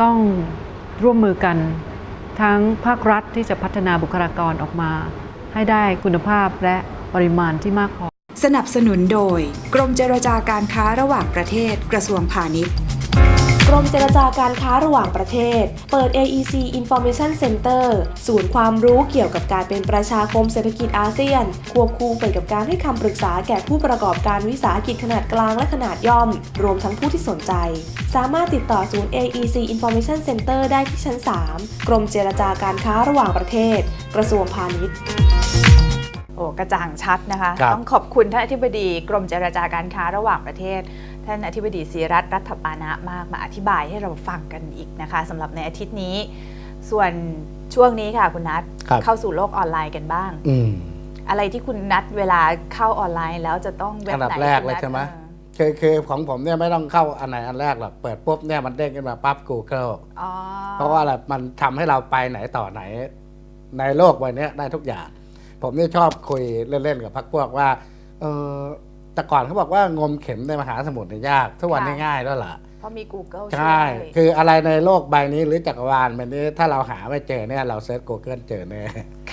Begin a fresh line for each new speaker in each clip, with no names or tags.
ต้องร่วมมือกัน ทั้งภาครัฐที่จะพัฒนาบุคลากรออกมา ให้ได้คุณภาพและปริมาณที่มากพอ
สนับสนุนโดย กรมเจรจาการค้าระหว่างประเทศกระทรวงพาณิชย์
รมเจรจาการค้าระหว่างประเทศ เปิด AEC Information Center ศูนย์ความรู้เกี่ยวกับการเป็นประชาคมเศรษฐกิจอาเซียน ควบคู่ไปกับการให้คำปรึกษาแก่ผู้ประกอบการวิสาหกิจขนาดกลางและขนาดย่อม รวมทั้งผู้ที่สนใจ สามารถติดต่อศูนย์ AEC Information Center ได้ที่ชั้น 3 กรมเจรจาการค้าระหว่างประเทศ กระทรวงพาณิชย์
โอ้กระจ่างชัดนะคะ
ครับ
ต้องขอบคุณท่านอธิบดีกรมเจรจาการค้าระหว่างประเทศ ท่านอธิบดีศรีรัตน์รัฐปานะมากมาอธิบายให้เราฟังกันอีกนะคะสำหรับในอาทิตย์นี้ ส่วนช่วงนี้ค่ะคุณนัท
ครับ
เข้าสู่โลกออนไลน์กันบ้าง
อืม
อะไรที่คุณนัทเวลาเข้าออนไลน์แล้วจะต้องเว็บ
อันดับ
ไหน
แรก
คุณ
เลย
นัท
ใช่ไหม
เออ
คือคือของผมเนี่ยไม่ต้องเข้าอันไหนอันแรกหรอกเปิดปุ๊บเนี่ยมันเด้งขึ้นมาปั๊บ Google
อ๋อ
เพราะว่าอะไรมันทำให้เราไปไหนต่อไหน ในโลกใบเนี้ยได้ทุกอย่าง ผมนี่ชอบคุยเล่นๆกับพักพวกว่าเออ แต่ก่อนเขาบอกว่างมเข็มในมหาสมุทรเนี่ยยากทุกวันนี้ง่ายแล้วล่ะ
เพราะมี Google
ใช่
วย
คืออะไรในโลกใบนี้หรือจักรวาลใบนี้ถ้าเราหาไม่เจอเนี่ยเราเซิร์ช Google เจอแน่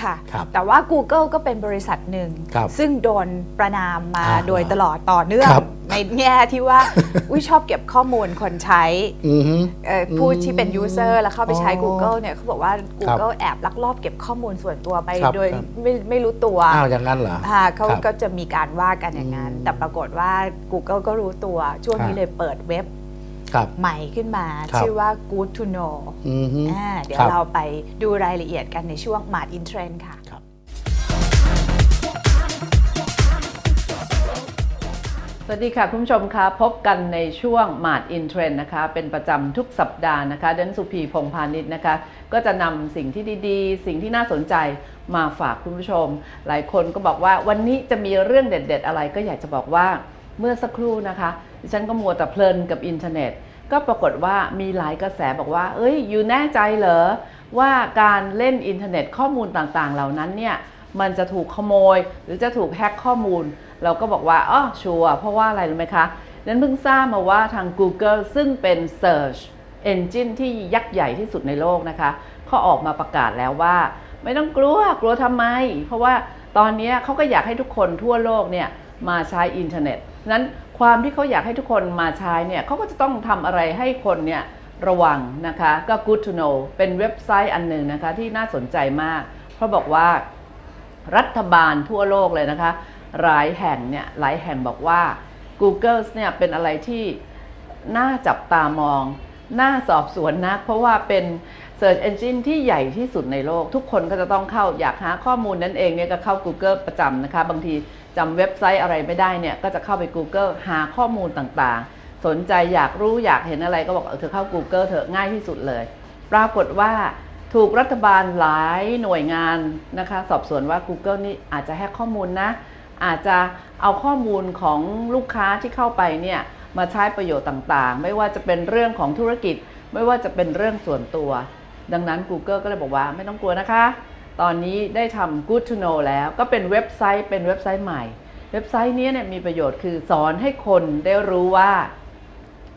ค่ะ
ครับ
แต่ว่า Google ก็เป็นบริษัทหนึ่ง
ครับ
ซึ่งโดนประนามมา
อ่า
โดยตลอดต่อเนื่อง
ครับ
ในแง่ที่ว่าอุ้ยชอบเก็บข้อมูลคนใช้
อือฮึ
เอ่อผู้ที่เป็น user แล้วเข้าไปใช้
อ๋อ
Google เนี่ยเขาบอกว่า Google แอบลักลอบเก็บข้อมูลส่วนตัวไป
ครับ
โดย
ครับ
ไม่ไม่รู้ตัว
อ้าวอย่างนั้นเหรอ
ค่ะเขา
ครับ
ก็จะมีการว่ากันอย่างนั้น
อืม
แต่ปรากฏว่า Google ก็รู้ตัวช่วงนี้
ครับ
เลยเปิดเว็บ
ครับ
ใหม่ขึ้นมา
ครับ
ชื่อว่า Good to Know
อือฮึ
อ่าเดี๋ยว
ครับ
เราไปดูรายละเอียดกันในช่วง Mart in Trend ค่ะ
ครับ
สวัสดีค่ะ คุณผู้ชมคะพบกันในช่วง m a r t in Trend นะคะ เป็นประจำทุกสัปดาห์นะคะ เดนสุพีพงษ์พาณิชย์นะคะ ก็จะนำสิ่งที่ดีๆ สิ่งที่น่าสนใจมาฝากคุณผู้ชม หลายคนก็บอกว่าวันนี้จะมีเรื่องเด็ด ๆ อะไรก็อยากจะบอกว่าเมื่อสักครู่นะคะ ดิฉันก็มัวแต่เพลินกับอินเทอร์เน็ต ก็ปรากฏว่ามีหลายกระแสบอกว่า เอ้ย อยู่แน่ใจเหรอ ว่าการเล่นอินเทอร์เน็ตข้อมูลต่างๆ เหล่านั้นเนี่ย มันจะถูกขโมย หรือจะถูกแฮ็กข้อมูล เราก็บอกว่าอ๋อชัวร์เพราะว่าอะไรรู้ไหมคะนั้นเพิ่งทราบมาว่าทาง Google ซึ่งเป็น Search Engine ที่ยักษ์ใหญ่ที่สุดในโลกนะคะเขาออกมาประกาศแล้วว่า ไม่ต้องกลัวกลัวทำไม เพราะว่าตอนนี้เขาก็อยากให้ทุกคนทั่วโลกเนี่ยมาใช้อินเทอร์เน็ตนั้น ความที่เขาอยากให้ทุกคนมาใช้เนี่ยเขาก็จะต้องทำอะไรให้คนเนี่ยระวังนะคะ ก็ Good to know เป็นเว็บไซต์อันหนึ่งนะคะที่น่าสนใจมาก เพราะบอกว่ารัฐบาลทั่วโลกเลยนะคะ หลายแห่งเนี่ยหลายแห่งบอกว่า Google เนี่ยเป็นอะไรที่น่าจับตามอง น่าสอบสวนนะเพราะว่าเป็น Search Engine ที่ใหญ่ที่สุดในโลก ทุกคนก็จะต้องเข้าอยากหาข้อมูลนั้นเองเนี่ยก็เข้า Google ประจำนะคะ บางทีจำเว็บไซต์อะไรไม่ได้เนี่ย ก็จะเข้าไป Google หาข้อมูลต่างๆ สนใจอยากรู้อยากเห็นอะไรก็บอกเออเธอเข้า Google เถอะง่ายที่สุดเลย ปรากฏว่าถูกรัฐบาลหลายหน่วยงานนะคะ สอบสวนว่า Google นี่อาจจะแฮกข้อมูลนะ อาจจะเอาข้อมูลของลูกค้าที่เข้าไปเนี่ยมาใช้ประโยชน์ต่างๆ ไม่ว่าจะเป็นเรื่องของธุรกิจ ไม่ว่าจะเป็นเรื่องส่วนตัว ดังนั้น Google ก็เลยบอกว่าไม่ต้องกลัวนะคะ ตอนนี้ได้ทำ Good to Know แล้วก็เป็นเว็บไซต์เป็นเว็บไซต์ใหม่ เว็บไซต์นี้เนี่ยมีประโยชน์คือสอนให้คนได้รู้ว่า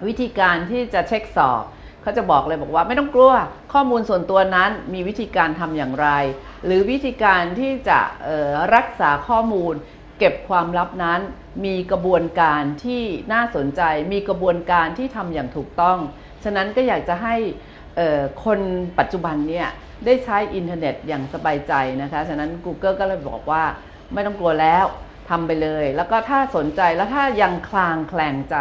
วิธีการที่จะเช็คสอบเขาจะบอกเลยบอกว่าไม่ต้องกลัวข้อมูลส่วนตัวนั้นมีวิธีการทำอย่างไร หรือวิธีการที่จะรักษาข้อมูล เก็บความลับนั้น มีกระบวนการที่น่าสนใจ มีกระบวนการที่ทำอย่างถูกต้อง ฉะนั้นก็อยากจะให้ คนปัจจุบันเนี่ยได้ใช้อินเทอร์เน็ตอย่างสบายใจนะคะ ฉะนั้น Google ก็เลยบอกว่าไม่ต้องกลัวแล้วทำไปเลย แล้วก็ถ้าสนใจแล้วถ้ายังคลางแคลงใจ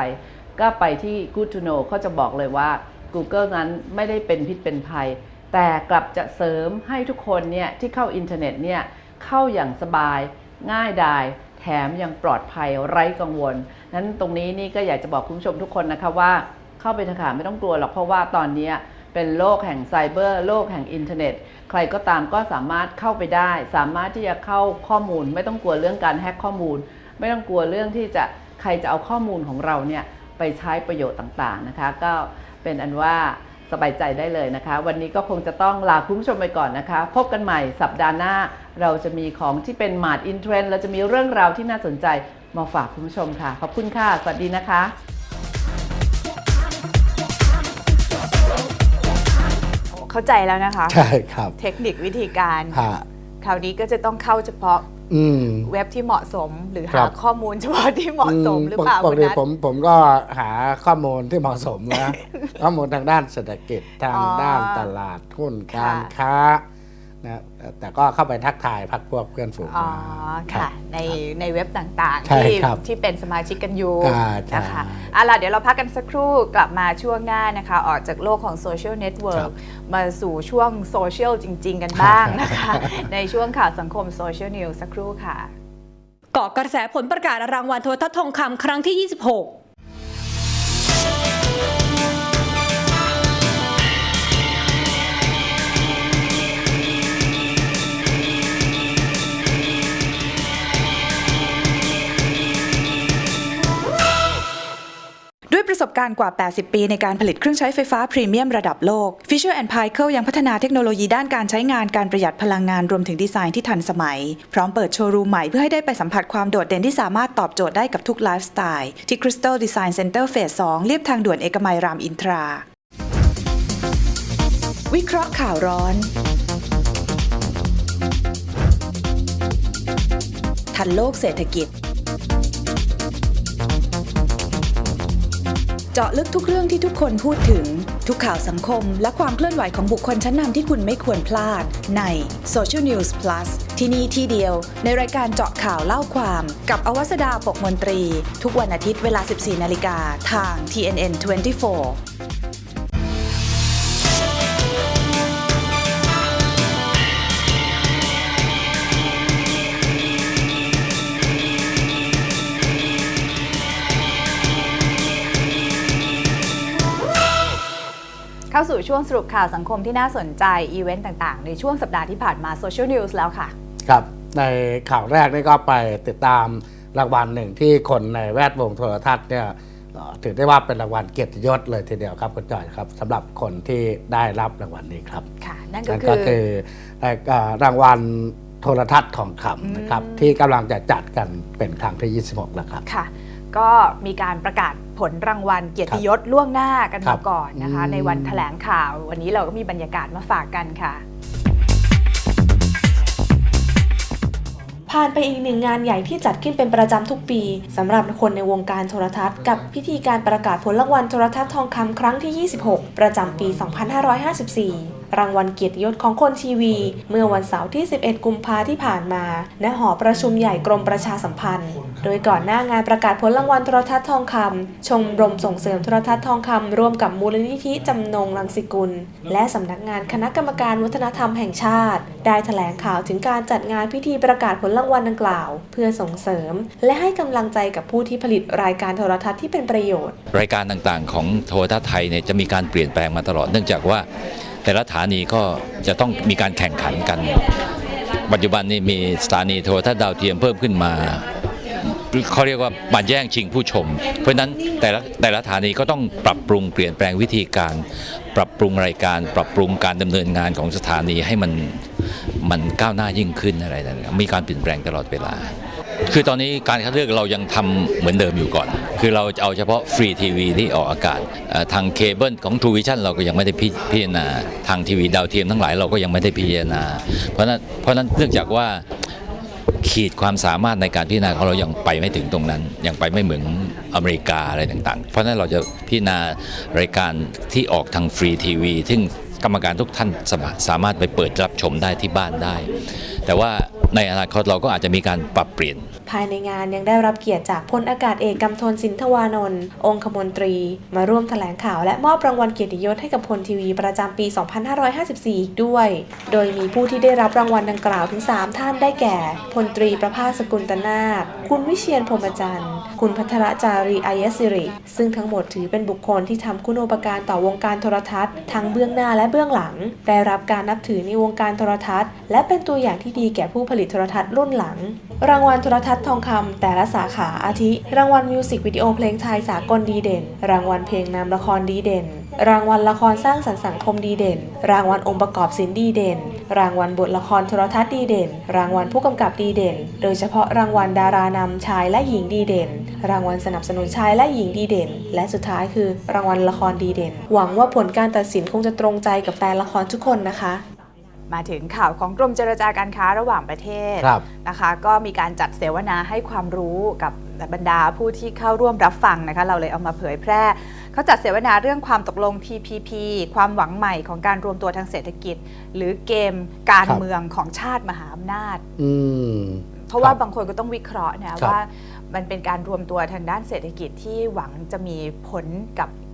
ก็ไปที่ Good to Know เขาจะบอกเลยว่า Google นั้นไม่ได้เป็นพิษเป็นภัย แต่กลับจะเสริมให้ทุกคนเนี่ยที่เข้าอินเทอร์เน็ตเนี่ยเข้าอย่างสบายง่ายดายแถมยังปลอดภัยไร้กังวล นั้นตรงนี้นี่ก็อยากจะบอกคุณผู้ชมทุกคนนะคะว่าเข้าไปเถอะค่ะไม่ต้องกลัวหรอกเพราะว่าตอนนี้ เป็นโลกแห่งไซเบอร์ โลกแห่งอินเทอร์เน็ต ใครก็ตามก็สามารถเข้าไปได้ สามารถที่จะเข้าข้อมูล ไม่ต้องกลัวเรื่องการแฮกข้อมูล ไม่ต้องกลัวเรื่องที่จะใครจะเอาข้อมูลของเราเนี่ยไปใช้ประโยชน์ต่างๆนะคะ ก็เป็นอันว่าสบายใจได้เลยนะคะ วันนี้ก็คงจะต้องลาคุณผู้ชมไปก่อนนะคะ พบกันใหม่สัปดาห์หน้า เราจะมีของที่เป็นมาดอินเทรนเราจะมีเรื่องราวที่น่าสนใจมาฝากคุณผู้ชมค่ะ ขอบคุณค่ะ สวัสดีนะคะ
เข้าใจแล้วนะคะ
ใช่ครับ
เทคนิควิธีการ
ฮะ
คราวนี้ก็จะต้องเข้าเฉพาะ
อืม
เว็บที่เหมาะสม หรือ
ครั
หา
บ
ข้อมูลเฉพาะที่เหมาะสมหรือเปล่า
ปก
คุณ
ติ
นัท
ผมผมก็หาข้อมูลที่เหมาะสมนะ ข้อมูลทางด้านเศรษฐกิจทาง
อ๋อ
ด้านตลาดหุ้น
ค่ะ
การค้า นะแต่ก็เข้าไปทักทายพักพวกเพื่อนฝูง
อ๋อ
มา
ค่ะ ในในเว็บต่างๆ
ใช่
ที่
ครับ
ที่เป็นสมาชิกกันอยู่
อ่าใช่
นะคะเอาล่ะเดี๋ยวเราพักกันสักครู่กลับมาช่วงหน้านะคะ ออกจากโลกของโซเชียลเน็ตเวิ
ค
ร์
รั
ก
บ
มาสู่ช่วงโซเชียลจริง ๆ กันบ้างนะคะ ในช่วงข่าวสังคมโซเชียลนิวสักครู่ค่ะ
เกาะกระแสผลประกาศรางวัลโทรทัศน์ทองคำครั้งที่ 26
ประสบการณ์กว่า 80 ปีในการผลิตเครื่องใช้ไฟฟ้าพรีเมียมระดับโลก Fisher p i c e ยังพัฒนาเทคโนโลยีด้านการใช้งานการประหยัดพลังงานรวมถึงดีไซน์ที่ทันสมัย พร้อมเปิดโชว์รูมใหม่เพื่อให้ได้ไปสัมผัสความโดดเด่นที่สามารถตอบโจทย์ได้กับทุกไลฟ์สไตล์ที่ Crystal Design Center p h a s 2เรียบทางด่วนเอกมัยรามอินทรา วิเคราะห์ข่าวร้อน ทันโลกเศรษฐกิจ เจาะลึกทุกเรื่องที่ทุกคนพูดถึง ทุกข่าวสังคม และความเคลื่อนไหวของบุคคลชั้นนำที่คุณไม่ควรพลาด ใน Social News Plus ที่นี่ที่เดียว ในรายการเจาะข่าวเล่าความ กับอวัสดาปกมนตรี ทุกวันอาทิตย์เวลา 14 นาฬิกาทาง TNN 24
เข้าสู่ช่วงสรุปข่าวสังคมที่น่าสนใจ อีเวนต์ต่างๆ ในช่วงสัปดาห์ที่ผ่านมาโซเชียลนิวส์แล้วค่ะ
ครับ ในข่าวแรกนี่ก็ไปติดตามรางวัลหนึ่งที่คนในแวดวงโทรทัศน์เนี่ยเอ่อถือได้ว่าเป็นรางวัลเกียรติยศเลยทีเดียวครับคุณจอยครับสำหรับคนที่ได้รับรางวัลนี้ครับ
ค่ะนั่นก็
นั่น
คื
ก็
อ
คือเอ่อเอ่อรางวัลโทรทัศน์ทองคำนะครับ
อืม
ที่กำลังจะจัดกันเป็นครั้งที่ 26 แล้วครับ
ค่ะ ก็มีการประกาศผลรางวัลเกียรติยศล่วงหน้ากัน
ครั
มา
บ
ก่อนนะคะ
อืม
ในวันแถลงข่าว วันนี้เราก็มีบรรยากาศมาฝากกันค่ะ
ผ่านไปอีกหนึ่งงานใหญ่ที่จัดขึ้นเป็นประจำทุกปีสำหรับคนในวงการโทรทัศน์ กับพิธีการประกาศผลรางวัลโทรทัศน์ทองคำครั้งที่ 26 ประจำปี 2554รางวัลเกียรติยศของคนทีวี เมื่อวันเสาร์ที่ 11 กุมภาที่ผ่านมา ณ หอประชุมใหญ่กรมประชาสัมพันธ์ โดยก่อนหน้างานประกาศผลรางวัลโทรทัศน์ทองคำชมรมส่งเสริมโทรทัศน์ทองคำร่วมกับมูลนิธิจำนงรังสิกุล และสำนักงานคณะกรรมการวัฒนธรรมแห่งชาติ ได้แถลงข่าวถึงการจัดงานพิธีประกาศผลรางวัลดังกล่าว เพื่อส่งเสริม และให้กำลังใจกับผู้ที่ผลิตรายการโทรทัศน์ที่เป็นประโยชน์
รายการต่างๆ ของโทรทัศน์ไทยเนี่ยจะมีการเปลี่ยนแปลงมาตลอดเนื่องจากว่า แต่ละสถานีก็จะต้องมีการแข่งขันกัน ปัจจุบันนี้มีสถานีโทรทัศน์ดาวเทียมเพิ่มขึ้นมา เขาเรียกว่าบันแย่งชิงผู้ชม เพราะฉะนั้นแต่ละแต่ละสถานีก็ต้องปรับปรุงเปลี่ยนแปลงวิธีการ ปรับปรุงรายการ ปรับปรุงการดำเนินงานของสถานีให้มันมันก้าวหน้ายิ่งขึ้นอะไรต่างๆมีการเปลี่ยนแปลงตลอดเวลา คือตอนนี้การคัดเลือกเรายังทำเหมือนเดิมอยู่ก่อน คือเราจะเอาเฉพาะฟรีทีวีที่ออกอากาศทางเคเบิลของ True Vision เราก็ยังไม่ได้พิพจารณาทางทีวีดาวเทียมทั้งหลายเราก็ยังไม่ได้พิจารณา เพราะนั้นเพราะนั้นเนื่องจากว่า ขีดความสามารถในการพิจารณาของเรายังไปไม่ถึงตรงนั้น ยังไปไม่เหมือนอเมริกาอะไรต่างๆ เพราะนั้นเราจะพิจารณารายการที่ออกทางฟรีทีวีซึ่งกรรมการทุกท่านสาสามารถไปเปิดรับชมได้ที่บ้านได้ แต่ว่าในอนาคตเราก็อาจจะมีการปรับเปลี่ยน
ภายในงานยังได้รับเกียรติจากพลอากาศเอกกำธลสินทวานนท์องคมนตรี มาร่วมแถลงข่าวและมอบรางวัลเกียรติยศให้กับพลทีวีประจำปี 2554 อีกด้วย โดยมีผู้ที่ได้รับรางวัลดังกล่าวถึง 3 ท่านได้แก่ พลตรีประภาสกุลตนาค คุณวิเชียนพรมจันทร์ คุณพัทรจารีอายสิริ ซึ่งทั้งหมดถือเป็นบุคคลที่ทำคุณูปการต่อวงการโทรทัศน์ทั้งเบื้องหน้าและเบื้องหลัง ได้รับการนับถือในวงการโทรทัศน์ และเป็นตัวอย่างที่ดีแก่ผู้ผลิตโทรทัศน์รุ่นหลัง รางวัลโทรทัศน์ทองคำแต่ละสาขาอาทิ รางวัลมิวสิกวิดีโอเพลงไทยสากลดีเด่น รางวัลเพลงนำละครดีเด่น รางวัลละครสร้างสรรค์สังคมดีเด่น รางวัลองค์ประกอบศิลป์ดีเด่น รางวัลบทละครโทรทัศน์ดีเด่น รางวัลผู้กำกับดีเด่น โดยเฉพาะรางวัลดารานำชายและหญิงดีเด่น รางวัลสนับสนุนชายและหญิงดีเด่น และสุดท้ายคือ รางวัลละครดีเด่น หวังว่าผลการตัดสินคงจะตรงใจกับแฟนละครทุกคนนะคะ
มาถึงข่าวของกรมเจรจาการค้าระหว่างประเทศ
ครับ
นะคะ ก็มีการจัดเสวนาให้ความรู้กับบรรดาผู้ที่เข้าร่วมรับฟังนะคะ เราเลยเอามาเผยแพร่เขาจัดเสวนาเรื่องความตกลง TPP ความหวังใหม่ของการรวมตัวทางเศรษฐกิจ หรือเกมการ
ครับ
เมืองของชาติมหาอำนาจ
อืม
เพราะว่า
ครับ
บางคนก็ต้องวิเคราะห์นะครับว่ามันเป็นการรวมตัวทางด้านเศรษฐกิจที่หวังจะมีผลกับเอ่อ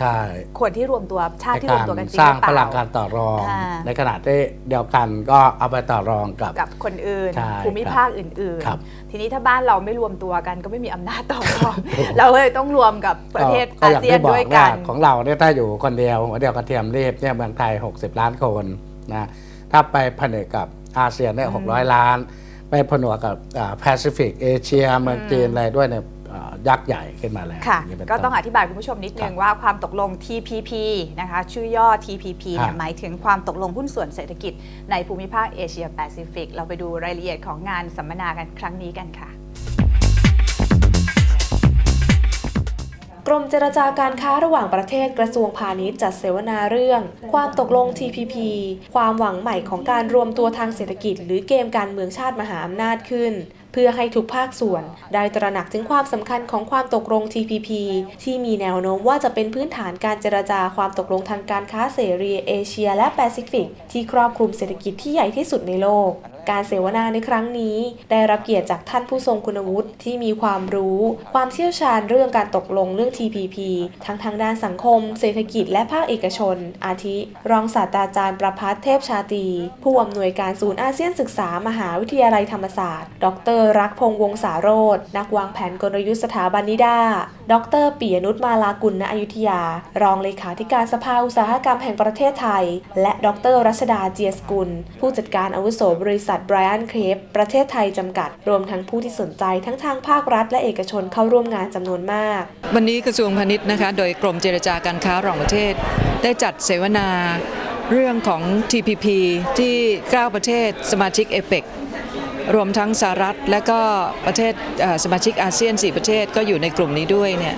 ใช่
คนที่รวมตัวชาติที่รวมตัวกันจริง
สร้าง
หรือเป
พลั
ล่า
งการต่อรอง
อ่า
ในขณะที่เดียวกันก็เอาไปต่อรองกับ
กับคนอื่น
ใช่
ภูมิภาคอื่น
ครับ
ๆทีนี้ถ้าบ้านเราไม่รวมตัวกันก็ไม่มีอำนาจต่อรอง เราเลยต้องรวมกับประเทศ
ก็
อา
อย่าง
เซียน
ที่บอ
ด้วย
ก
กั
ว่านของเราเนี่ยถ้าอยู่คนเดียวหัวเดียวกระเทียมรีบเนี่ยเมืองไทย 60 ล้านคนนะถ้าไปผนึกกับอาเซียนเนี่ย600ล้าน ไปผนวกกับแปซิฟิกเอเชียเมืองจีนอะไรด้วยเนี่ยอ่า ยักษ์ใหญ่ขึ้นมาแล้ว
ค่ะ
ย่านี้เป็น
ก็ต้อง
น
อธิบายคุณผู้ชมนิดนึ
ครั
ง
บ
ว่าความตกลง TPP นะคะชื่อย่อ TPP เนี่ย
ครับ
หมายถึงความตกลงหุ้นส่วนเศรษฐกิจในภูมิภาคเอเชียแปซิฟิก เราไปดูรายละเอียดของงานสัมมนากันครั้งนี้กันค่ะ
กรมเจรจาการค้าระหว่างประเทศกระทรวงพาณิชย์จัดเสวนาเรื่อง ความตกลง TPP ความหวังใหม่ของการรวมตัวทางเศรษฐกิจ หรือเกมการเมืองชาติมหาอำนาจขึ้น เพื่อให้ทุกภาคส่วนได้ตระหนักถึงความสำคัญของความตกลง TPP ที่มีแนวโน้มว่าจะเป็นพื้นฐานการเจรจาความตกลงทางการค้าเสรีเอเชีย และแปซิฟิก ที่ครอบคลุมเศรษฐกิจที่ใหญ่ที่สุดในโลก การเสวนาในครั้งนี้ ได้รับเกียรติจากท่านผู้ทรงคุณวุฒิที่มีความรู้ ความเชี่ยวชาญเรื่องการตกลงเรื่อง TPP ทั้งทางด้านสังคม เศรษฐกิจและภาคเอกชน อาทิ รองศาสตราจารย์ประพัฒน์เทพชาตี ผู้อำนวยการศูนย์อาเซียนศึกษามหาวิทยาลัยธรรมศาสตร์ ดร รักพงษ์วงศาโรธนักวางแผนกลยุทธ์สถาบันนิดา ดรปิยนุชมาลากุลณอยุธยา รองเลขาธิการสภาอุตสาหกรรมแห่งประเทศไทย และดรรัชดาเจียสกุล ผู้จัดการอาวุโสบริษัทไบรอันเคปประเทศไทยจำกัด รวมทั้งผู้ที่สนใจทั้งทางภาครัฐและเอกชนเข้าร่วมงานจำนวนมาก
วันนี้กระทรวงพาณิชย์นะคะ โดยกรมเจรจาการค้าระหว่างประเทศ ได้จัดเสวนาเรื่องของ TPP ที่ 9 ประเทศสมาชิกเอเปกรวมทั้งสหรัฐและก็ประเทศสมาชิกอาเซียน 4 ประเทศก็อยู่ในกลุ่มนี้ด้วยเนี่ย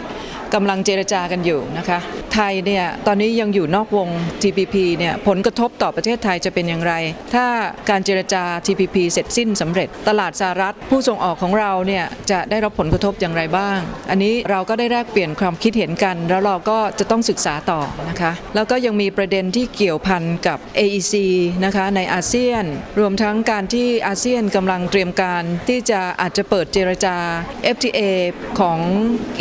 กำลังเจรจากันอยู่นะคะ ไทยเนี่ยตอนนี้ยังอยู่นอกวง TPP เนี่ยผลกระทบต่อประเทศไทยจะเป็นอย่างไร ถ้าการเจรจา TPP เสร็จสิ้นสำเร็จ ตลาดสหรัฐผู้ส่งออกของเราเนี่ยจะได้รับผลกระทบอย่างไรบ้าง อันนี้เราก็ได้แลกเปลี่ยนความคิดเห็นกัน แล้วเราก็จะต้องศึกษาต่อนะคะ แล้วก็ยังมีประเด็นที่เกี่ยวพันกับ AEC นะคะในอาเซียน รวมทั้งการที่อาเซียนกำลังเตรียมการที่จะอาจจะเปิดเจรจา FTA ของ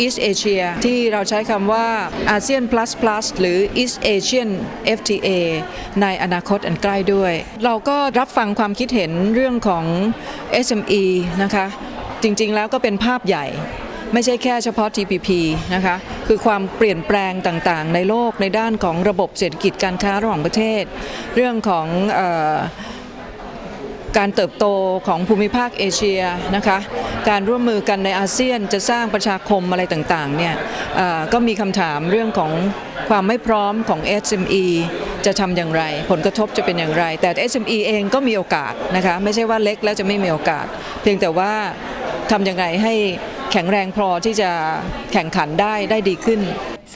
East Asia ที่เราใช้คำว่าอาเซียน plus plus หรือ East Asian FTA ในอนาคตอันใกล้ด้วย เราก็รับฟังความคิดเห็นเรื่องของ SME นะคะ จริงๆแล้วก็เป็นภาพใหญ่ไม่ใช่แค่เฉพาะ TPP นะคะ คือความเปลี่ยนแปลงต่างๆ ในโลกในด้านของระบบเศรษฐกิจการค้าระหว่างประเทศ เรื่องของ การเติบโตของภูมิภาคเอเชียนะคะการร่วมมือกันในอาเซียนจะสร้างประชาคมอะไรต่างๆเนี่ยก็มีคำถามเรื่องของความไม่พร้อมของ SME จะทำอย่างไร ผลกระทบจะเป็นอย่างไร แต่ SME เองก็มีโอกาสนะคะไม่ใช่ว่าเล็กแล้วจะไม่มีโอกาส เพียงแต่ว่าทำอย่างไรให้แข็งแรงพอที่จะแข่งขันได้ได้ดีขึ้น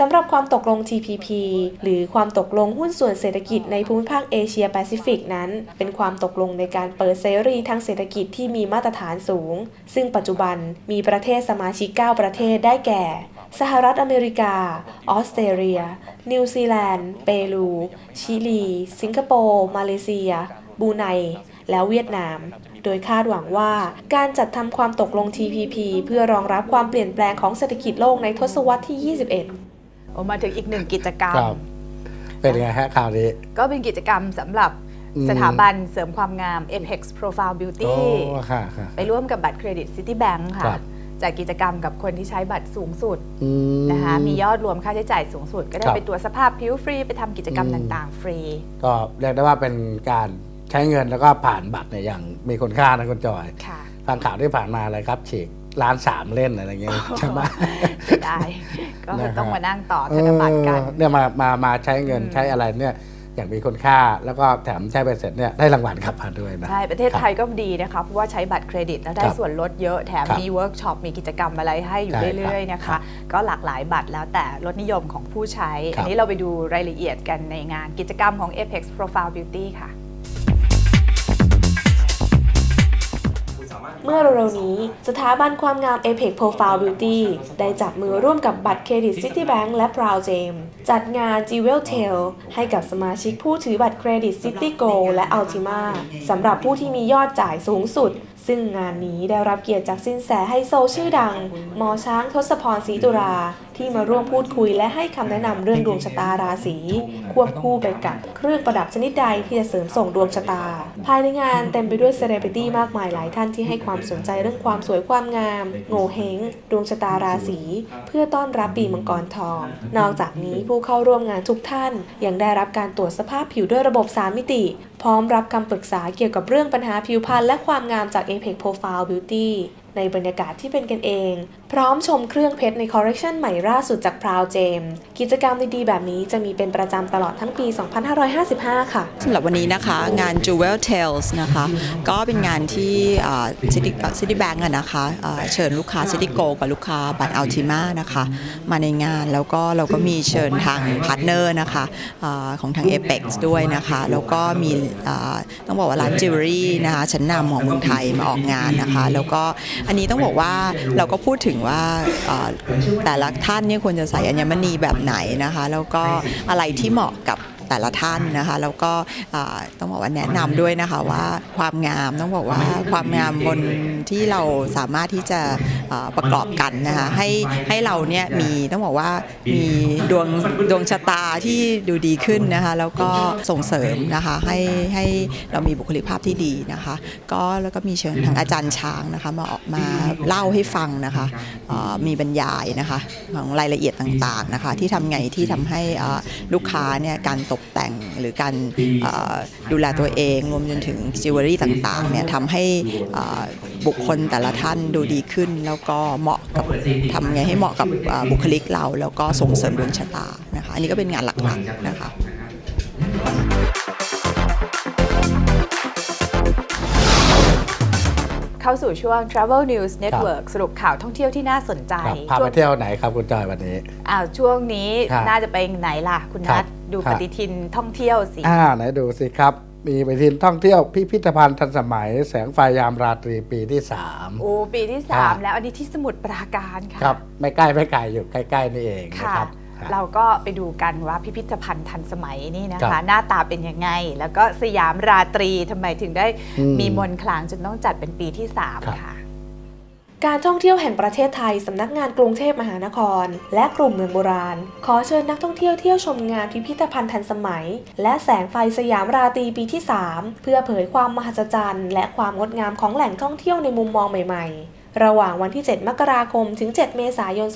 สำหรับความตกลง TPP หรือความตกลงหุ้นส่วนเศรษฐกิจในภูมิภาคเอเชียแปซิฟิกนั้น เป็นความตกลงในการเปิดเสรีทางเศรษฐกิจที่มีมาตรฐานสูง ซึ่งปัจจุบันมีประเทศสมาชิก 9 ประเทศได้แก่ สหรัฐอเมริกา ออสเตรเลีย นิวซีแลนด์ เปรู ชิลี สิงคโปร์ มาเลเซีย บูไน แล้วเวียดนามโดยคาดหวังว่าการจัดทำความตกลง TPP เพื่อรองรับความเปลี่ยนแปลงของเศรษฐกิจโลกในทศวรรษที่ 21
มาถึงอีกหนึ่งกิจกรรม
ครับ เป็นยังไงฮะข่าวนี้
ก็เป็นกิจกรรมสำหรับ
อืม
สถาบันเสริมความงาม Apex Profile
โอ้
Beauty
ค่ะค่ะ
ไปร่วมกับบัตรเครดิต Citibank
ครั
ค่ะ
บ
จัดกิจกรรมกับคนที่ใช้บัตรสูงสุด
อื
นะคะมียอดรวมค่าใช้จ่ายสูงสุด ก็ได้
ครับ
ไปตรวจสภาพผิวฟรี ไปทำกิจกรรม
อืม
ต่างๆ ฟรี
ก็เรียกได้ว่าเป็นการใช้เงินแล้วก็ผ่านบัตรเนี่ยอย่างมีคุณค่านะคุณจอย
ค่ะ
ฟังข่าวที่ผ่านมาอะไรครับฉีก ล้านสามเล่นอะไรเงี้ยใช่ไหม
ได้ก็
นะฮะ
ต้องมานั่งต่อธนบัตรกัน
เออเนี่ยมามามาใช้เงิน
อืม
ใช้อะไรเนี่ยอย่างมีคุณค่าแล้วก็แถมใช้ไปเสร็จเนี่ยได้รางวัลกลับมาด้วยนะ
ใช่ประเทศไทยก็ดีนะคะเพราะว่าใช้บัตรเครดิตแล้วได้
ครับ
ส่วนลดเยอะแถม
ครับ
มีเวิร์กช็อปมีกิจกรรมอะไรให้อยู่
ใช่ครับ
เรื่อยๆนะ
ครั
คะ
บ
ก็หลากหลายบัตรแล้วแต่รสนิยมของผู้ใช้
ครับ
อันนี้เราไปดูรายละเอียดกันในงานกิจกรรมของ Apex Profile Beauty ค่ะ
มื่อเร็วๆนี้ สถาบันความงาม Apex Profile Beauty ได้จับมือร่วมกับบัตรเครดิต Citibank และ Proud Gem จัดงาน Jewel Tale ให้กับสมาชิกผู้ถือบัตรเครดิต City Go และ Ultima สำหรับผู้ที่มียอดจ่ายสูงสุด ซึ่งงานนี้ได้รับเกียรติจากสินแสไฮโซชื่อดัง หมอช้างทศพรศรีตุรา ที่มาร่วมพูดคุยและให้คำแนะนำเรื่องดวงชะตาราศีควบคู่ไปกับเครื่องประดับชนิดใดที่จะเสริมส่งดวงชะตา ภายในงานเต็มไปด้วยเซเลบริตี้มากมายหลายท่านที่ให้ความสนใจเรื่องความสวยความงาม โง่เฮงดวงชะตาราศีเพื่อต้อนรับปีมังกรทอง นอกจากนี้ผู้เข้าร่วมงานทุกท่าน ยังได้รับการตรวจสภาพผิวด้วยระบบ 3 มิติ พร้อมรับคำปรึกษาเกี่ยวกับเรื่องปัญหาผิวพรรณและความงามจาก Apex Profile Beauty ในบรรยากาศที่เป็นกันเอง พร้อมชมเครื่องเพชรในคอลเลกชันใหม่ล่าสุดจาก Proud Gem กิจกรรมดีๆ แบบนี้จะมีเป็นประจำตลอดทั้งปี 2555 ค่ะ
สำหรับวันนี้นะคะงาน Jewel Tales นะคะ ก็เป็นงานที่ซิตี้ซิตี้แบงก์นะคะเชิญลูกค้า City Go กับลูกค้าบัตร Ultima นะคะ มาในงานแล้วก็เราก็มีเชิญทางพาร์ทเนอร์นะคะของทาง Apex ด้วยนะคะ แล้วก็มีต้องบอกว่าร้านจิวเวลรี่นะคะชั้นนำของเมืองไทยมาออกงานนะคะ แล้วก็อันนี้ต้องบอกว่าเราก็พูดถึงว่าแต่ละท่านเนี่ยควรจะใส่อัญมณีแบบไหนนะคะ แล้วก็อะไรที่เหมาะกับ แต่ละท่านนะคะ แล้วก็อ่าต้องบอกว่าแนะนำด้วยนะคะว่าความงามต้องบอกว่าความงามบนที่เราสามารถที่จะอ่าประกอบกันนะคะให้ให้เราเนี่ยมีต้องบอกว่ามีดวงดวงชะตาที่ดูดีขึ้นนะคะ แล้วก็ส่งเสริมนะคะให้ให้เรามีบุคลิกภาพที่ดีนะคะ ก็แล้วก็มีเชิญทางอาจารย์ช้างนะคะมาออกมาเล่าให้ฟังนะคะอ่ามีบรรยายนะคะของรายละเอียดต่างๆนะคะ ที่ทำไงที่ทำให้อ่าลูกค้าเนี่ยการตกแต่งหรือการเอ่อดูแลตัวเองรวมจนถึงจิวเวลรี่ต่างๆเนี่ยทำให้อ่าบุคคลแต่ละท่านดูดีขึ้น แล้วก็เหมาะกับทำไงให้เหมาะกับอ่าบุคลิกเรา แล้วก็ส่งเสริมดวงชะตานะคะอันนี้ก็เป็นงานหลักๆนะคะ
เข้าสู่ช่วง Travel News Network สรุปข่าวท่องเที่ยวที่น่าสนใจ
ครับพา
ช่
ไป
วง
เที่ยวไหนครับคุณจอยวันนี้
อ้าวช่วงนี้
ครับ
น่าจะไปไหนล่ะคุณ
ครั
นั
บ
ท ดู
ครั
ป
บ
ฏิทินท่องเที่ยวสิ
อ่าไหนดูสิครับ มีไปทินท่องเที่ยวพิพิธภัณฑ์ทันสมัย แสงไฟยามราตรีปีที่3
โอ้ปีที่
ครับ
3แล้วอันนี้ที่สมุทรปราการค่ะ
ครับไม่ใกล้ไม่ไกลอยู่ใกล้ๆนี่เองนะ
ค่ะ
ครับครับ
เราก็ไปดูกันว่าพิพิธภัณฑ์ทันสมัยนี่นะ
ครั
คะ
บ
หน้าตาเป็นยังไง แล้วก็สยามราตรีทำไมถึงได้
อืม
มีมนต์ขลังจนต้องจัดเป็นปีที่
ครับ
3ค่ะ
การท่องเที่ยวแห่งประเทศไทยสำนักงานกรุงเทพมหานคร และกลุ่มเมืองโบราณ ขอเชิญนักท่องเที่ยวเที่ยวชมงานพิพิธภัณฑ์ทันสมัย และแสงไฟสยามราตรีปีที่ 3 เพื่อเผยความมหัศจรรย์ และความงดงามของแหล่งท่องเที่ยวในมุมมองใหม่ๆ ระหว่างวันที่ 7 มกราคมถึง 7 เมษายน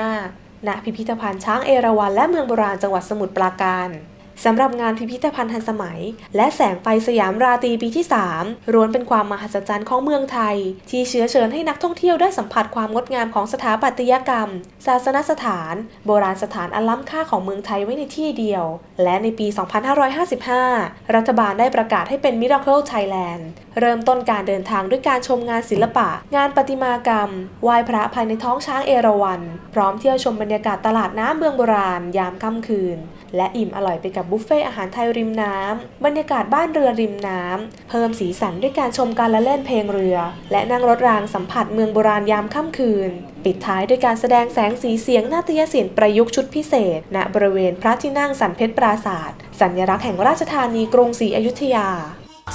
2555 ณ พิพิธภัณฑ์ช้างเอราวัณและเมืองโบราณจังหวัดสมุทรปราการ สำหรับงานพิพิธภัณฑ์ทันสมัย และแสงไฟสยามราตรีปีที่3ล้วนเป็นความมหัศจรรย์ของเมืองไทย ที่เชื้อเชิญให้นักท่องเที่ยวได้สัมผัสความงดงามของสถาปัตยกรรม ศาสนสถาน โบราณสถานอันล้ำค่าของเมืองไทยไว้ในที่เดียว และในปี 2555 รัฐบาลได้ประกาศให้เป็น Miracle Thailand เริ่มต้นการเดินทางด้วยการชมงานศิลปะ งานประติมากรรมไหว้พระภายในท้องช้างเอราวัณพร้อมเที่ยวชมบรรยากาศตลาดน้ำเมืองโบราณ ยามค่ำคืน และอิ่มอร่อยไปกับบุฟเฟ่อาหารไทยริมน้ำ บรรยากาศบ้านเรือริมน้ำ เพิ่มสีสันด้วยการชมการละเล่นเพลงเรือ และนั่งรถรางสัมผัสเมืองโบราณยามค่ำคืน ปิดท้ายด้วยการแสดงแสงสีเสียงนาฏยศิลป์ประยุกต์ชุดพิเศษ ณบริเวณพระที่นั่งสันเพชรปราศาสตร์สัญลักษณ์แห่งราชธานีกรุงศรีอยุธยา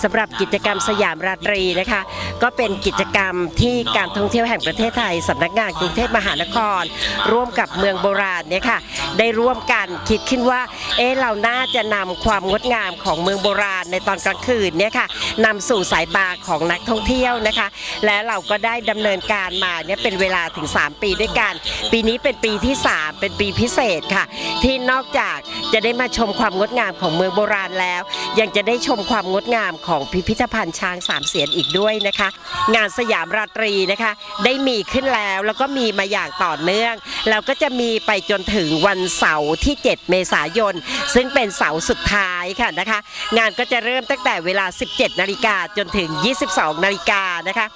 สำหรับกิจกรรมสยามราตรีนะคะ ก็เป็นกิจกรรมที่การท่องเที่ยวแห่งประเทศไทยสำนักงานกรุงเทพมหานคร ร่วมกับเมืองโบราณเนี่ยค่ะได้ร่วมกันคิดขึ้นว่า เอ๊ะเราน่าจะนำความงดงามของเมืองโบราณในตอนกลางคืนเนี่ยค่ะนำสู่สายตาของนักท่องเที่ยวนะคะ และเราก็ได้ดำเนินการมาเนี่ยเป็นเวลาถึง 3 ปีด้วยกัน ปีนี้เป็นปีที่ 3 เป็นปีพิเศษค่ะ ที่นอกจากจะได้มาชมความงดงามของเมืองโบราณแล้ว ยังจะได้ชมความงดงามของพิพิธภัณฑ์ช้างสามเสียนอีกด้วยนะคะ งานสยามราตรีนะคะ ได้มีขึ้นแล้วแล้วก็มีมาอย่างต่อเนื่อง แล้วก็จะมีไปจนถึงวันเสาร์ที่ 7 เมษายน ซึ่งเป็นเสาร์สุดท้ายค่ะนะคะ งานก็จะเริ่มตั้งแต่เวลา 17 นาฬิกาจนถึง 22 นาฬิกานะคะ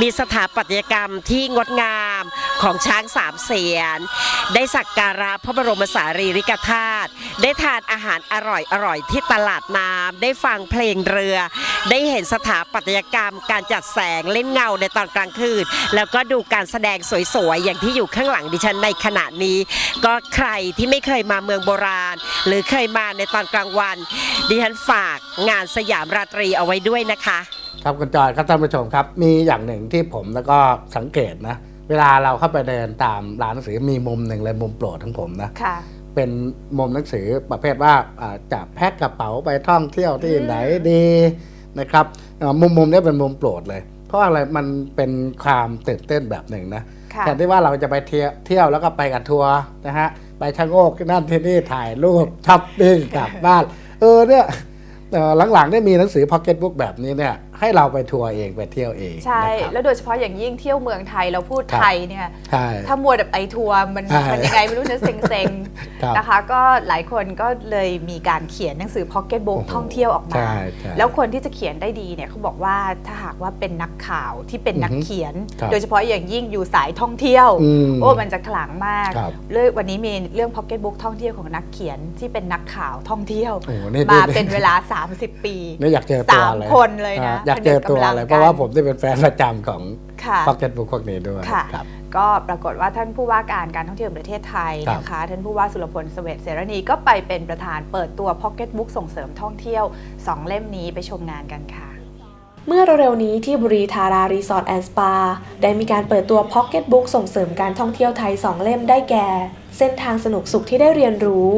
มีสถาปัตยกรรมที่งดงามของช้างสามเสียน ได้สักการะพระบรมสารีริกธาตุได้ทานอาหารอร่อยอร่อยที่ตลาดน้ำได้ฟังเพลงเรือได้เห็นสถาปัตยกรรม การจัดแสงเล่นเงาในตอนกลางคืน แล้วก็ดูการแสดงสวยๆ อย่างที่อยู่ข้างหลังดิฉันในขณะนี้ ก็ใครที่ไม่เคยมาเมืองโบราณ หรือเคยมาในตอนกลางวัน ดิฉันฝากงานสยามราตรีเอาไว้ด้วยนะคะ
ครับคุณจอยครับท่านผู้ชมครับ มีอย่างหนึ่งที่ผมแล้วก็สังเกตนะ เวลาเราเข้าไปเดินตามร้านหนังสือมีมุมหนึ่งเลยมุมโปรดของผมนะ
ค่ะ
เป็นมุมหนังสือประเภทว่าอ่าจะแพ็คกระเป๋าไปท่องเที่ยวที่ไหนดีนะครับอ่ามุมมุมนี้เป็นมุมโปรดเลย เพราะอะไรมันเป็นความตื่นเต้นแบบหนึ่งนะ
ค่ะ
แทนที่ว่าเราจะไปเที่ยวเที่ยวแล้วก็ไปกับทัวร์นะฮะไปชะโงกที่นั่นที่นี่ถ่ายรูปช้อปปิ้งกลับบ้านเออเนี่ยเอ่อหลังๆได้มีหนังสือพ็อกเก็ตบุ๊กแบบนี้เนี่ย ให้เราไปทัวร์เองไปเที่ยวเอง
ใช่
นะครับ
แล้วโดยเฉพาะอย่างยิ่งเที่ยวเมืองไทยเราพูด
ครับ
ไทยเนี่ย
ใช่
ถ้ามัวแบบไอทัวร์มัน
ใช่
มันยังไงไม่รู้นะเซ็ง
ครับ
ๆนะคะ ก็หลายคนก็เลยมีการเขียนหนังสือพ็อกเก็ตบุ๊ก
โอ้โห
ท่องเที่ยวออกมา
ใช่ใช่
แล้วคนที่จะเขียนได้ดีเนี่ยเขาบอกว่าถ้าหากว่าเป็นนักข่าวที่เป็นนัก
อือฮึ
เขียน
ครับ
โดยเฉพาะอย่างยิ่งอยู่สายท่องเที่ยว
อืม
โอ้มันจะขลังมาก
ครับ
เรื่องวันนี้มีเรื่องพ็อกเก็ตบุ๊กท่องเที่ยวของนักเขียนที่เป็นนักข่าวท่องเที่ยว
โอ้โหนี่
มา
นี่
เป็นเวลา 30 ปี
นี่อยากเจอตัว
สาม
เลย
คนเลยนะ
อ่าอยากเจอตัวเลย
ผนึกกำลังกัน
เพราะว่าผมที่เป็นแฟนประจำของ
ค่ะ
พ็อกเก็ตบุ๊กพวกนี้ด้วย
ค่ะ
ครับ
ก็ปรากฏว่าท่านผู้ว่าการการท่องเที่ยวแห่งประเทศไทย
ครับ
นะคะท่านผู้ว่าสุรพลเสวตเสรณีก็ไปเป็นประธานเปิดตัว Pocket Book ส่งเสริมท่องเที่ยว 2 เล่มนี้ไปชมงานกันค่ะ
เมื่อเร็วๆนี้ที่บุรีธารารีสอร์ทแอนด์สปาได้มีการเปิดตัว Pocket Book ส่งเสริมการท่องเที่ยวไทย 2 เล่มได้แก่ เส้นทางสนุกสุขที่ได้เรียนรู้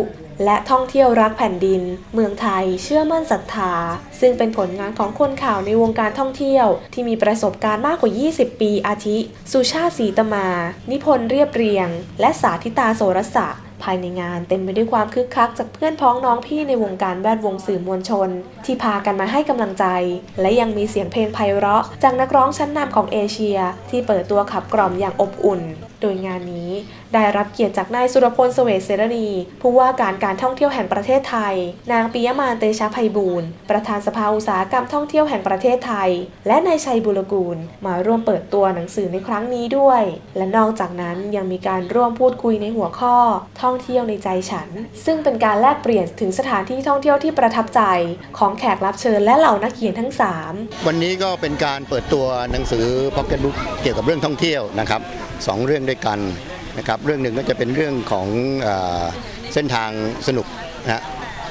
และท่องเที่ยวรักแผ่นดิน เมืองไทย เชื่อมั่นศรัทธา ซึ่งเป็นผลงานของคนข่าวในวงการท่องเที่ยว ที่มีประสบการณ์มากกว่า 20 ปีอาทิ สุชาติศรีตมา นิพนธ์เรียบเรียง และสาธิตาโสรสะภายในงานเต็มไปด้วยความคึกคักจากเพื่อนพ้องน้องพี่ในวงการแวดวงสื่อมวลชน ที่พากันมาให้กำลังใจ และยังมีเสียงเพลงไพเราะ จากนักร้องชั้นนำของเอเชีย ที่เปิดตัวขับกล่อมอย่างอบอุ่น โดยงานนี้ได้รับเกียรติจากนายสุรพลเสวเสรณี ผู้ว่าการการท่องเที่ยวแห่งประเทศไทย นางปิยมานเตชะไพบูลย์ประธานสภาอุตสาหกรรมท่องเที่ยวแห่งประเทศไทย และนายชัยบุรกูล มาร่วมเปิดตัวหนังสือในครั้งนี้ด้วย และนอกจากนั้นยังมีการร่วมพูดคุยในหัวข้อ ท่องเที่ยวในใจฉัน ซึ่งเป็นการแลกเปลี่ยนถึงสถานที่ท่องเที่ยวที่ประทับใจ ของแขกรับเชิญและเหล่านักเขียนทั้งสาม
วันนี้ก็เป็นการเปิดตัวหนังสือ Pocket Book เกี่ยวกับเรื่องท่องเที่ยวนะครับ สองเรื่องด้วยกันนะครับเรื่องหนึ่งก็จะเป็นเรื่องของเอเส้นทางสนุกนะฮะ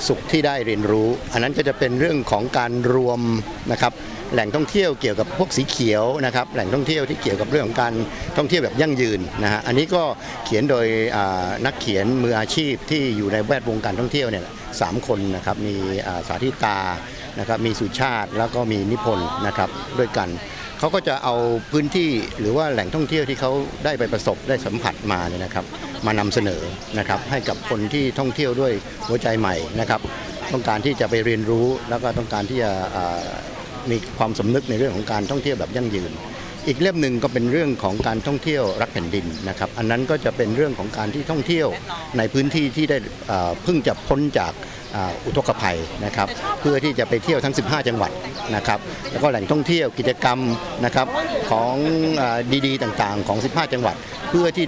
สุขที่ได้เรียนรู้ อันนั้นก็จะเป็นเรื่องของการรวมนะครับแหล่งท่องเที่ยวเกี่ยวกับพวกสีเขียวนะครับแหล่งท่องเที่ยวที่เกี่ยวกับเรื่องของการท่องเที่ยวแบบยั่งยืนนะฮะอันนี้ก็เขียนโดยนักเขียนมืออาชีพที่อยู่ในแวดวงการท่องเที่ยวเนี่ยสามคนนะครับมีสาธิตานะครับมีสุชาติแล้วก็มีนิพนธ์นะครับด้วยกัน เขาก็จะเอาพื้นที่หรือว่าแหล่งท่องเที่ยวที่เขาได้ไปประสบได้สัมผัสมาเนี่ยนะครับ มานำเสนอนะครับให้กับคนที่ท่องเที่ยวด้วยหัวใจใหม่นะครับ ต้องการที่จะไปเรียนรู้แล้วก็ต้องการที่จะมีความสำนึกในเรื่องของการท่องเที่ยวแบบยั่งยืน อีกเล่มหนึ่งก็เป็นเรื่องของการท่องเที่ยวรักแผ่นดินนะครับ อันนั้นก็จะเป็นเรื่องของการที่ท่องเที่ยวในพื้นที่ที่ได้เพิ่งจะพ้นจาก อ่าอุทกภัยนะครับเพื่อที่จะไปเที่ยวทั้ง 15 จังหวัดนะครับแล้วก็แหล่งท่องเที่ยวกิจกรรมนะครับของอาดีๆต่างๆของ 15 จังหวัด เพื่อที่